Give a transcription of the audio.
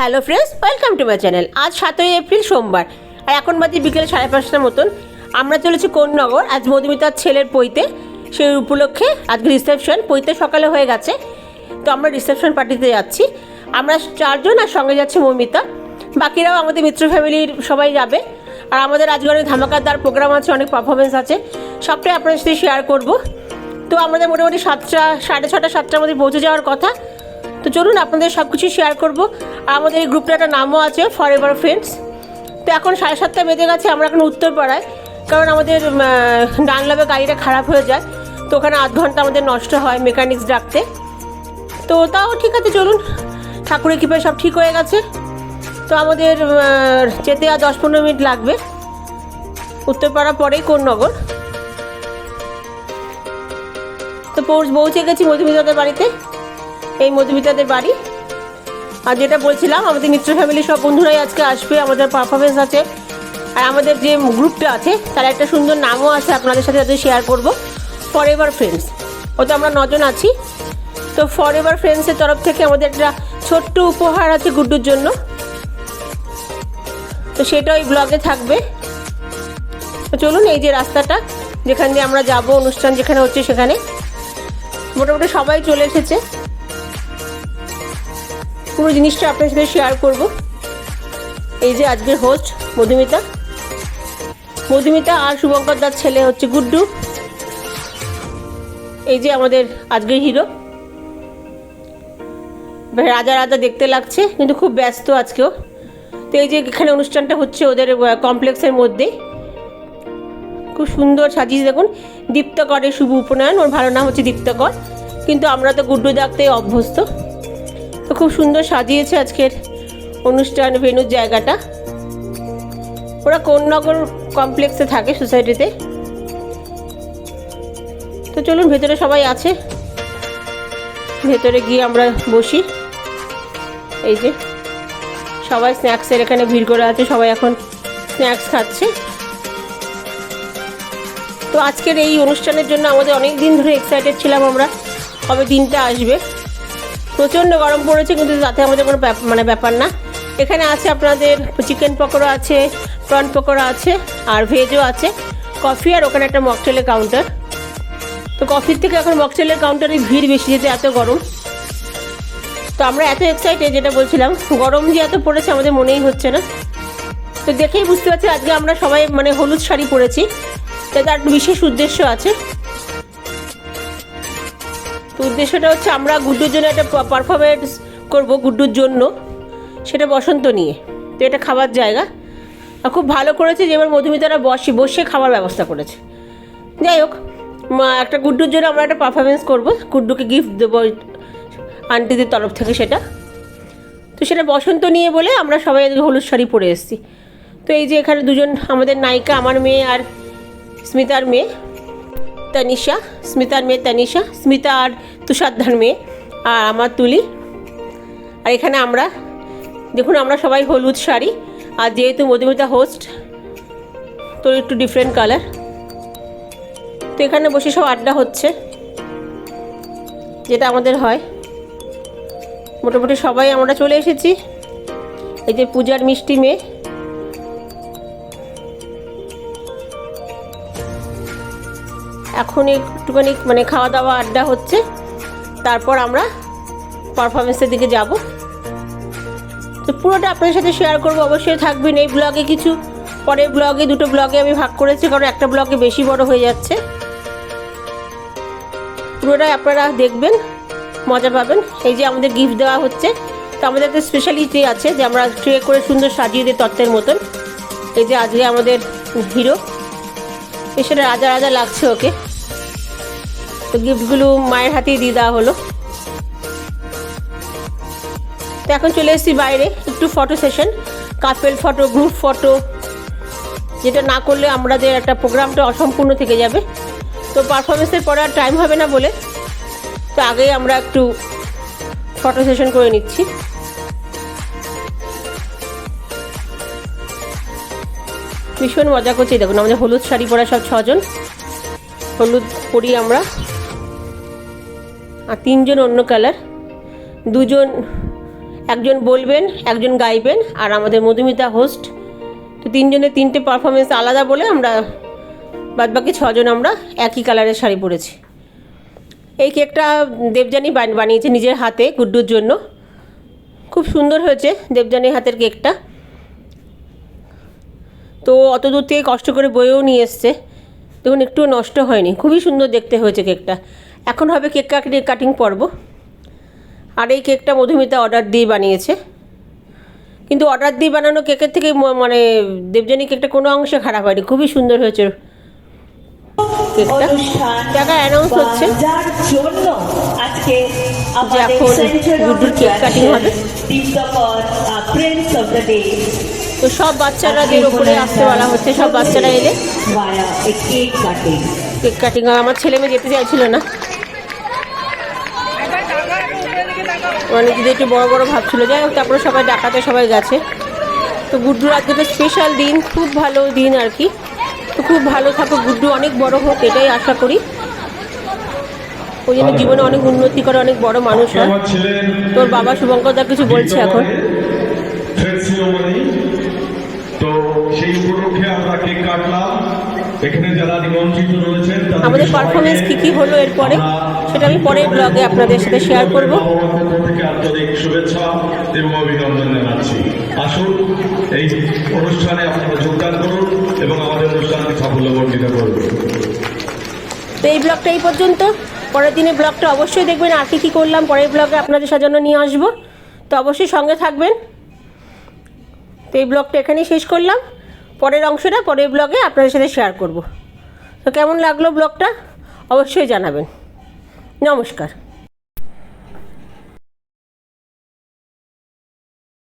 Hello friends, welcome to my channel. আজ সাতই April, সোমবার। আর এখন বাজে বিকেল সাড়ে পাঁচটার মতন। আমরা চলেছি কোন্নগর। আজ মধুমিতার ছেলের পৈতে। সেই উপলক্ষে আজকে রিসেপশন পৈতে সকালে হয়ে গেছে। তো আমরা রিসেপশন পার্টিতে যাচ্ছি। আমরা চারজন আর সঙ্গে যাচ্ছে মৌমিতা। বাকিরাও আমাদের মিত্র ফ্যামিলির সবাই যাবে। আর আমাদের আজকে অনেক ধামাকাদার প্রোগ্রাম আছে, অনেক পারফরমেন্স আছে। সবটাই আপনাদের সাথে শেয়ার করব। তো আমাদের মোটামুটি সাতটা, সাড়ে ছটা, সাতটার মধ্যে পৌঁছে যাওয়ার কথা। তো চলুন আপনাদের সব কিছু শেয়ার করব। আমাদের এই গ্রুপটার একটা নামও আছে ফর এভার ফ্রেন্ডস তো এখন সাড়ে সাতটা বেজে গেছে, আমরা এখন উত্তরপাড়ায়। কারণ আমাদের ডানলাভে গাড়িটা খারাপ হয়ে যায়। তো ওখানে আধ ঘণ্টা আমাদের নষ্ট হয় মেকানিক্স ডাকতে। তো তাও ঠিক আছে, চলুন। ঠাকুরের কৃপায় সব ঠিক হয়ে গেছে। তো আমাদের যেতে আর দশ পনেরো মিনিট লাগবে। উত্তরপাড়া পরেই কোন নগর তো পৌঁছে গেছি মধুমিতাদের বাড়িতে। এই মধুমিতাদের বাড়ি। আর যেটা বলছিলাম, আমাদের মিত্র ফ্যামিলি সব বন্ধুরাই আজকে আসবে, আমাদের পারফরমেন্স আছে। আর আমাদের যে গ্রুপটা আছে, তার একটা সুন্দর নামও আছে, আপনাদের সাথে যাতে শেয়ার করব। ফর এভার ফ্রেন্ডস ওতে আমরা নজন আছি। তো ফর এভার ফ্রেন্ডসের তরফ থেকে আমাদের একটা ছোট্ট উপহার আছে গুড্ডুর জন্য। তো সেটা ওই ব্লগে থাকবে। তো চলুন, এই যে রাস্তাটা, যেখান দিয়ে আমরা যাব অনুষ্ঠান যেখানে হচ্ছে সেখানে। মোটামুটি সবাই চলে এসেছে। পুরো জিনিসটা আপনার সাথে শেয়ার করব। এই যে আজকের হোস্ট মধুমিতা। মধুমিতা আর শুভঙ্কর দার ছেলে হচ্ছে গুড্ডু। এই যে আমাদের আজকের হিরো রাজা রাজা দেখতে লাগছে, কিন্তু খুব ব্যস্ত আজকেও। তো এই যে এখানে অনুষ্ঠানটা হচ্ছে ওদের কমপ্লেক্সের মধ্যে। খুব সুন্দর সাজিয়েছে। দেখুন, দীপ্তকরের শুভ উপনয়ন। ওর ভালো নাম হচ্ছে দীপ্তকর। কিন্তু আমরা তো গুড্ডু ডাকতে অভ্যস্ত। খুব সুন্দর সাজিয়েছে আজকের অনুষ্ঠান ভেনুর জায়গাটা। ওরা কোন্নগর কমপ্লেক্সে থাকে সোসাইটিতে তো চলুন, ভেতরে সবাই আছে। ভেতরে গিয়ে আমরা বসি। এই যে, সবাই স্ন্যাক্সের এখানে ভিড় করে আছে, সবাই এখন স্ন্যাক্স খাচ্ছে। তো আজকের এই অনুষ্ঠানের জন্য আমাদের অনেক দিন ধরে এক্সাইটেড ছিলাম আমরা, কবে দিনটা আসবে। প্রচণ্ড গরম পড়েছে, কিন্তু তাতে আমাদের কোনো মানে ব্যাপার না। এখানে আছে আপনাদের চিকেন পকোড়া আছে প্রন পকোড়া আছে, আর ভেজও আছে। কফি আর ওখানে একটা মকটেলের কাউন্টার তো কফির থেকে এখন মকটেলের কাউন্টারে ভিড় বেশি যেতে এত গরম। তো আমরা এত এক্সাইটেড যেটা বলছিলাম, গরম যে এত পড়েছে আমাদের মনেই হচ্ছে না। তো দেখেই বুঝতে পারছি আজকে আমরা সবাই মানে হলুদ শাড়ি পরেছি। একটা বিশেষ উদ্দেশ্য আছে তো উদ্দেশ্যটা হচ্ছে আমরা গুড্ডুর জন্য একটা পারফরমেন্স করব গুড্ডুর জন্য। সেটা বসন্ত নিয়ে। তো এটা খাবার জায়গা। আর খুব ভালো করেছে যে এবার মধুমিতারা বসে বসে খাবার ব্যবস্থা করেছে। যাই হোক একটা গুড্ডুর জন্য আমরা একটা পারফরমেন্স করব। গুড্ডুকে গিফট দেবো আন্টিদের তরফ থেকে সেটা। তো সেটা বসন্ত নিয়ে বলে আমরা সবাই হলুদ শাড়ি পরে এসেছি। তো এই যে এখানে দুজন, আমাদের নায়িকা আমার মেয়ে আর স্মিতার মেয়ে, তানিশা। স্মিতার মেয়ে তানিশা। স্মিতা আর তুষারধার মেয়ে আর আমার তুলি। আর এখানে আমরা, দেখুন আমরা সবাই হলুদ শাড়ি, আর যেহেতু মধুমিতা হোস্ট তো একটু ডিফারেন্ট কালার তো এখানে বসে সব আড্ডা হচ্ছে, যেটা আমাদের হয়। মোটামুটি সবাই আমরা চলে এসেছি। এই যে পূজার মিষ্টি মেয়ে। এখন একটুখানি মানে খাওয়া দাওয়া আড্ডা হচ্ছে। তারপর আমরা পারফরমেন্সের দিকে যাব। তো পুরোটা আপনাদের সাথে শেয়ার করব। অবশ্যই থাকবেন এই ব্লগে কিছু। পরের ব্লগে দুটো ব্লগে আমি ভাগ করেছি, কারণ একটা ব্লগে বেশি বড় হয়ে যাচ্ছে। পুরোটাই আপনারা দেখবেন, মজা পাবেন। এই যে আমাদের গিফট দেওয়া হচ্ছে, তো আমাদের একটা স্পেশালিটি আছে যে আমরা ট্রে করে সুন্দর সাজিয়ে দিই তত্ত্বের মতন। এই যে আজকে আমাদের হিরো সেটা রাজা রাজা লাগছে ওকে। তো গিফটগুলো মায়ের হাতেই দিয়ে দেওয়া হলো। তো এখন চলে এসেছি বাইরে, একটু photo session couple photo group photo যেটা না করলে আমাদের একটা প্রোগ্রামটা অসম্পূর্ণ থেকে যাবে। তো পারফরমেন্সের পরে আর টাইম হবে না বলে, তো আগেই আমরা একটু ফটো সেশন করে নিচ্ছি। ভীষণ মজা করছি, দেখুন আমাদের হলুদ শাড়ি পরা সব ছজন। হলুদ পরি আমরা। আর তিনজন অন্য কালার দুজন, একজন বলবেন, একজন গাইবেন, আর আমাদের মধুমিতা হোস্ট তো তিনজনের তিনটে পারফরমেন্স আলাদা বলে আমরা, বাদবাকি ছজন আমরা একই কালারের শাড়ি পরেছি। এই কেকটা দেবযানী বান- বানিয়েছে নিজের হাতে গুড্ডুর জন্য। খুব সুন্দর হয়েছে দেবযানীর হাতের কেকটা তো অত দূর থেকে কষ্ট করে বয়েও নিয়ে এসছে। দেখুন, একটুও নষ্ট হয়নি। খুবই সুন্দর দেখতে হয়েছে কেকটা এখন হবে কেক কাটিং কাটিং পর্ব। আর এই কেকটা মধুমিতা অর্ডার দিয়ে বানিয়েছে। কিন্তু অর্ডার দিয়ে বানানো কেকের থেকে মানে দেবযানী কেকটা কোনো অংশে খারাপ হয়নি। খুবই সুন্দর হয়েছে কেকটা। টাকা অ্যানাউন্স হচ্ছে। আমাদের এখন গুড্ডুর কেক কাটিং হবে। তো সব বাচ্চারাদের ওপরে আসতে বলা হচ্ছে। সব বাচ্চারা এলে। কেক কাটিং কেক কাটিং আমার ছেলে মেয়ে যেতে চাইছিল না। মানে যদি একটু বড় বড় ভাবছিল যাই হোক তারপরে সবাই ডাকাতে সবাই গেছে। তো গুড্ডুর আজকে তো স্পেশাল দিন খুব ভালো দিন আর কি। তো খুব ভালো থাকো গুড্ডু অনেক বড় হোক এটাই আশা করি। ওই জন্য জীবনে অনেক উন্নতি করে অনেক বড় মানুষ হয়। তোর বাবা শুভঙ্কর দা কিছু বলছে এখন। তো সেই উপলক্ষে আমরা কেক কাটলাম। এখানে যারা নিমন্ত্রিত রয়েছেন আমাদের পারফরমেন্স কি কী হলো এরপরে সেটা আমি পরের ব্লগে আপনাদের সাথে শেয়ার করব। থেকে আন্তরিক শুভেচ্ছা এবং অভিনন্দন জানাচ্ছি। আসুন, এই অনুষ্ঠানে আপনারা যোগদান করুন এবং আমাদের অনুষ্ঠানকে সাফল্যবর্ধিত করুন। তো এই ব্লগটা এই পর্যন্ত। পরের দিনে ব্লগটা অবশ্যই দেখবেন। আর কী কী করলাম পরের ব্লগে আপনাদের সাজানো নিয়ে আসব। তো অবশ্যই সঙ্গে থাকবেন। তো এই ব্লগটা এখানেই শেষ করলাম। পরের অংশটা পরের ব্লগে আপনাদের সাথে শেয়ার করব। তো কেমন লাগল ব্লগটা? অবশ্যই জানাবেন। নমস্কার।